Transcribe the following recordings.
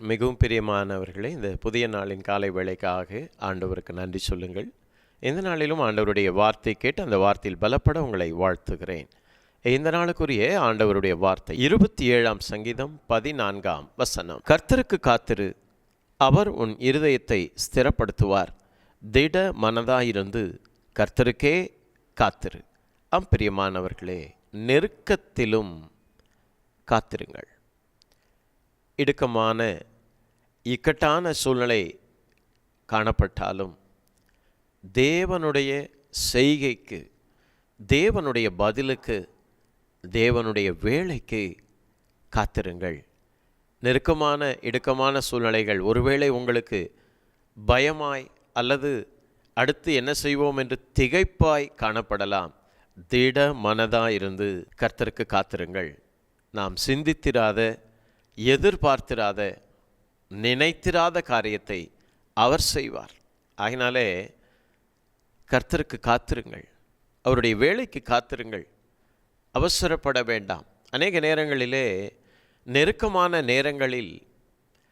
மிகவும் பிரியமானவர்களே இந்த புதிய நாளின் காலை வேலைக்காக ஆண்டவருக்கு நன்றி சொல்லுங்கள். எந்த நாளிலும் ஆண்டவருடைய வார்த்தை கேட்டு அந்த வார்த்தையில் பலப்பட உங்களை வாழ்த்துகிறேன். இந்த நாளுக்குரிய ஆண்டவருடைய வார்த்தை இருபத்தி ஏழாம் சங்கீதம் பதினான்காம் வசனம். கர்த்தருக்கு காத்திரு அவர் உன் இருதயத்தை ஸ்திரப்படுத்துவார். திட மனதாயிருந்து கர்த்தருக்கே காத்திரு. அம்பிரியமானவர்களே நெருக்கத்திலும் காத்திருங்கள். இடுக்கமான இக்கட்டான சூழ்நிலை காணப்பட்டாலும் தேவனுடைய செய்கைக்கு தேவனுடைய பதிலுக்கு தேவனுடைய வேலைக்கு காத்திருங்கள். நெருக்கமான இடுக்கமான சூழ்நிலைகள் ஒருவேளை உங்களுக்கு பயமாய் அல்லது அடுத்து என்ன செய்வோம் என்று திகைப்பாய் காணப்படலாம். திட மனதாக இருந்து கர்த்தருக்கு காத்திருங்கள். நாம் சிந்தித்திராத எதிர்பார்த்திராத நினைத்திராத காரியத்தை அவர் செய்வார். ஆகினாலே கர்த்தருக்கு காத்திருங்கள். அவருடைய வேலைக்கு காத்திருங்கள். அவசரப்பட வேண்டாம். அநேக நேரங்களிலே நெருக்கமான நேரங்களில்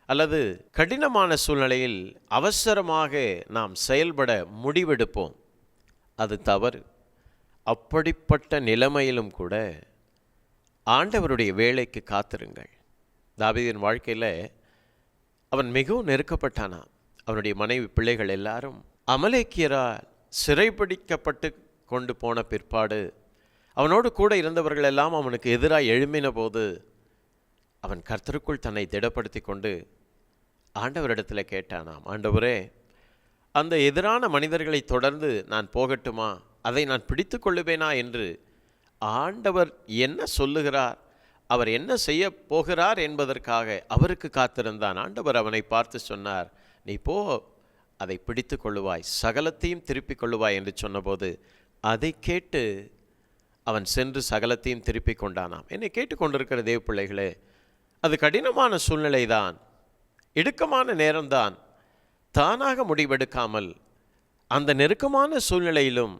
அல்லது கடினமான சூழ்நிலையில் அவசரமாக நாம் செயல்பட முடிவெடுப்போம். அது தவறு. அப்படிப்பட்ட நிலைமையிலும் கூட ஆண்டவருடைய வேலைக்கு காத்திருங்கள். தாவீதின் வாழ்க்கையில் அவன் மிகவும் நெருக்கப்பட்டானா? அவனுடைய மனைவி பிள்ளைகள் எல்லாரும் அமலேக்கியரால் சிறைப்பிடிக்கப்பட்டு கொண்டு போன பிற்பாடு அவனோடு கூட இருந்தவர்கள் எல்லாம் அவனுக்கு எதிராக எழும்பின போது அவன் கர்த்தருக்குள் தன்னை திடப்படுத்தி கொண்டு ஆண்டவரிடத்தில் கேட்டானாம் ஆண்டவரே அந்த எதிரான மனிதர்களை தொடர்ந்து நான் போகட்டுமா? அதை நான் பிடித்து கொள்ளுவேனா? என்று ஆண்டவர் என்ன சொல்லுகிறார்? அவர் என்ன செய்ய போகிறார் என்பதற்காக அவருக்கு காத்திருந்தான். ஆண்டவர் அவனை பார்த்து சொன்னார் நீ போ அதை பிடித்து கொள்ளுவாய் சகலத்தையும் திருப்பிக் கொள்ளுவாய் என்று சொன்னபோது அதை கேட்டு அவன் சென்று சகலத்தையும் திருப்பிக் கொண்டானாம். என்னை கேட்டுக்கொண்டிருக்கிற தேவ பிள்ளைகளே அது கடினமான சூழ்நிலைதான் இடுக்கமான நேரம்தான். தானாக முடிவெடுக்காமல் அந்த நெருக்கமான சூழ்நிலையிலும்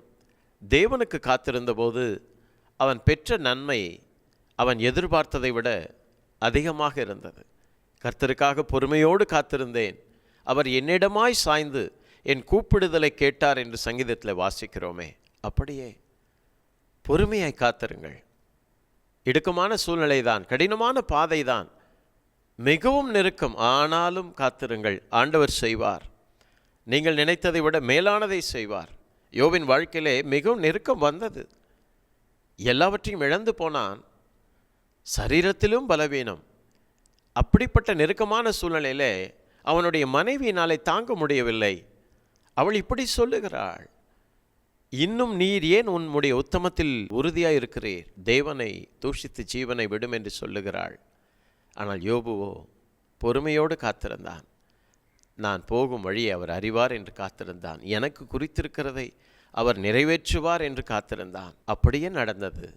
தேவனுக்கு காத்திருந்தபோது அவன் பெற்ற நன்மை அவன் எதிர்பார்த்ததை விட அதிகமாக இருந்தது. கர்த்தருக்காக பொறுமையோடு காத்திருந்தேன். அவர் என்னிடமாய் சாய்ந்து என் கூப்பிடுதலை கேட்டார் என்று சங்கீதத்தில் வாசிக்கிறோமே. அப்படியே பொறுமையாய் காத்திருங்கள். இடுக்கமான சூழ்நிலை தான் கடினமான பாதை தான் மிகவும் நெருக்கம் ஆனாலும் காத்திருங்கள். ஆண்டவர் செய்வார். நீங்கள் நினைத்ததை விட மேலானதை செய்வார். யோவின் வாழ்க்கையிலே மிகவும் நெருக்கம் வந்தது. எல்லாவற்றையும் இழந்து போனான். சரீரத்திலும் பலவீனம். அப்படிப்பட்ட நெருக்கமான சூழ்நிலையிலே அவனுடைய மனைவியினாலே தாங்க முடியவில்லை. அவள் இப்படி சொல்லுகிறாள் இன்னும் நீர் ஏன் உன்னுடைய உத்தமத்தில் உறுதியாக இருக்கிறீர்? தேவனை தூஷித்து ஜீவனை விடும் என்று சொல்லுகிறாள். ஆனால் யோபுவோ பொறுமையோடு காத்திருந்தான். நான் போகும் வழியை அவர் அறிவார் என்று காத்திருந்தான். எனக்கு குறித்திருக்கிறதை அவர் நிறைவேற்றுவார் என்று காத்திருந்தான். அப்படியே நடந்தது.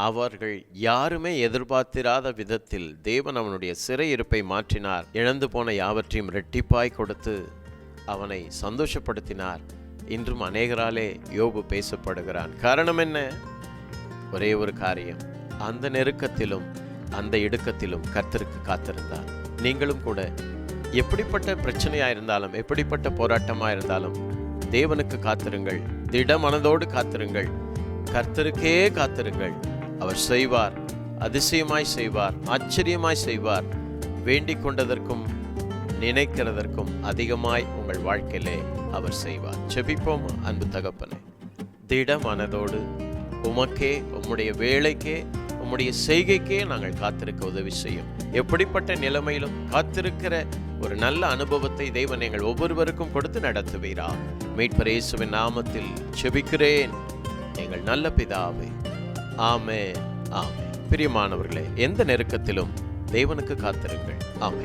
அவர்கள் யாருமே எதிர்பார்த்திராத விதத்தில் தேவன் அவனுடைய சிறையிருப்பை மாற்றினார். இழந்து போன யாவற்றையும் ரெட்டிப்பாய் கொடுத்து அவனை சந்தோஷப்படுத்தினார். இன்றும் அநேகராலே யோபு பேசப்படுகிறான். காரணம் என்ன? ஒரே ஒரு காரியம். அந்த நெருக்கத்திலும் அந்த இடுக்கத்திலும் கர்த்தருக்கு காத்திருந்தார். நீங்களும் கூட எப்படிப்பட்ட பிரச்சனையாக இருந்தாலும் எப்படிப்பட்ட போராட்டமாக இருந்தாலும் தேவனுக்கு காத்திருங்கள். திட மனதோடு காத்திருங்கள். கர்த்தருக்கே காத்திருங்கள். அவர் செய்வார் அதிசயமாய் செய்வார் ஆச்சரியமாய் செய்வார். வேண்டிக் கொண்டதற்கும் நினைக்கிறதற்கும் அதிகமாய் உங்கள் வாழ்க்கையிலே அவர் செய்வார். செபிப்போம் அன்பு தகப்பனே. திட மனதோடு உமக்கே உம்முடைய வேலைக்கே உம்முடைய செய்கைக்கே நாங்கள் காத்திருக்க உதவி செய்யும். எப்படிப்பட்ட நிலைமையிலும் காத்திருக்கிற ஒரு நல்ல அனுபவத்தை தெய்வன் எங்கள் ஒவ்வொருவருக்கும் கொடுத்து நடத்துவீரா. மீட்பர் இயேசுவின் நாமத்தில் செபிக்கிறேன். எங்கள் நல்ல பிதாவே. ஆமே ஆமே பிரியமானவர்களே எந்த நெருக்கத்திலும் தேவனுக்கு காத்திருங்கள். ஆமே